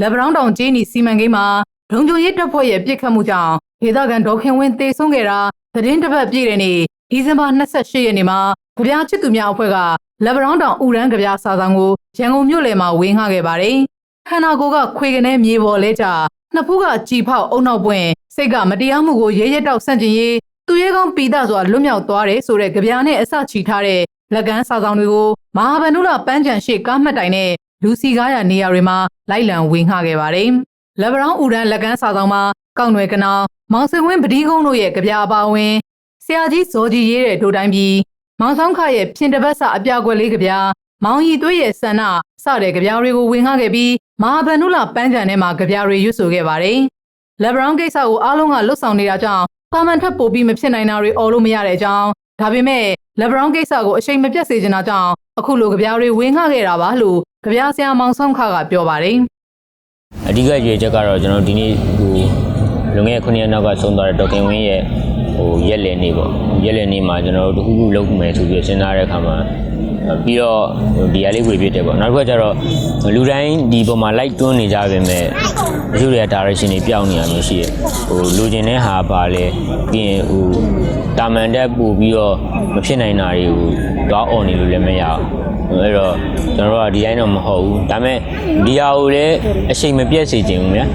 လက်ဗရောင်းတောင်ကျေးနီစီမံကိန်းမှာလုံခြုံရေးတပ်ဖွဲ့ရဲ့ပြစ်ခတ်မှုကြောင့်ဒေသခံဒေါခင်ဝင်းတေဆုံးခဲ့တာသတင်းတစ်ပတ်ပြည့်တဲ့နေ့ဒီဇင်ဘာ28ရက်နေ့မှာကြပြားချစ်သူများအဖွဲ့ကလက်ဗရောင်းတောင်ဥရန်ကြပြားစာဆောင်ကိုရန်ကုန်မြို့လယ်မှာဝင်းငှခဲ့ပါတယ်။ခန္ဓာကိုယ်ကခွေကနေမြေပေါ်လဲကြနှစ်ဖူးကကြည်ဖောက်အုံနောက်ပွင့်စိတ်ကမတရားမှုကိုရဲရဲတောက်ဆန့်ကျင်ရေးသူရဲကောင်းပီတာစွာလွတ်မြောက်သွားတယ်ဆိုတဲ့ကြပြားနဲ့အစချီထားတဲ့လက်ကမ်းစာဆောင်တွေကိုမဟာဗန္ဓုလပန်းချံရှိကားမှတ်တိုင်နဲ့ လူစီကားရနေရာတွေမှာလိုက်လံဝေငှခဲ့ပါတယ်။လက်ဗရောင်းဥရန်လက်ကမ်းစာဆောင်မှာကောက်ွယ်ကနောင်မောင်စင်ဝင်းပတိကုန်းတို့ရဲ့ကြပြားအပါအဝင်ဆရာကြီးဇော်ကြီးရေးတဲ့ဒိုတိုင်းပြည်မောင်ဆောင်ခရဲ့ဖြင်တပတ်စာအပြကွက်လေးကြပြားမောင်ရီသွေးရဲ့ဆန္ဒစတဲ့ကြပြားတွေကိုဝေငှခဲ့ပြီးမဟာဗန္ဓုလပန်းချံထဲမှာကြပြားတွေရွတ်ဆိုခဲ့ပါတယ်။လက်ဘရောင်းကိစ္စကိုအားလုံးကလွတ်ဆောင်နေတာကြောင့်ပါမန်ထပ်ပို့ပြီးမဖြစ်နိုင်တာတွေအော်လို့မရတဲ့အကြောင်းဒါပေမဲ့လက်ဘရောင်းကိစ္စကိုအချိန်မပြတ်စေချင်တာကြောင့်အခုလိုကြပြားတွေဝင်းငှခဲ့တာပါလို့ ကြပြားဆရာမောင်ဆောင်ခကပြောပါတယ်အဓိကရွေချက်ကတော့ကျွန်တော်ဒီနေ့ဟိုလွန်ခဲ့တဲ့9ရက်နောက်ကဆုံးသွားတဲ့ဒေါက်ခင်ဝင်းရဲ့ ဟိုရက်လည်နေ့ပေါ့ရက်လည်နေ့မှာကျွန်တော်တို့တခုခုလုပ်မယ်ဆိုပြီးစဉ်းစားတဲ့အခါမှာပြီးတော့ဒီအလေးဝေပြစ်တယ်ပေါ့နောက်တစ်ခါကျတော့လူတိုင်းဒီပေါ်မှာ like တွန်းနေကြပါပဲမဲ့တချို့တွေက direction တွေပြောင်းနေတာမျိုးရှိတယ်ဟိုလူကျင်တဲ့ဟာပါလဲပြီးရင်ဟိုတာမန်တက်ပို့ပြီးတော့မဖြစ်နိုင်တာတွေကိုတော့ on နေလို့လည်းမရဘူးအဲ့တော့ကျွန်တော်တို့ကဒီတိုင်းတော့မဟုတ်ဘူးဒါပေမဲ့ဒီဟာကိုလည်းအချိန်မပြတ်စေချင်ဘူးဗျာ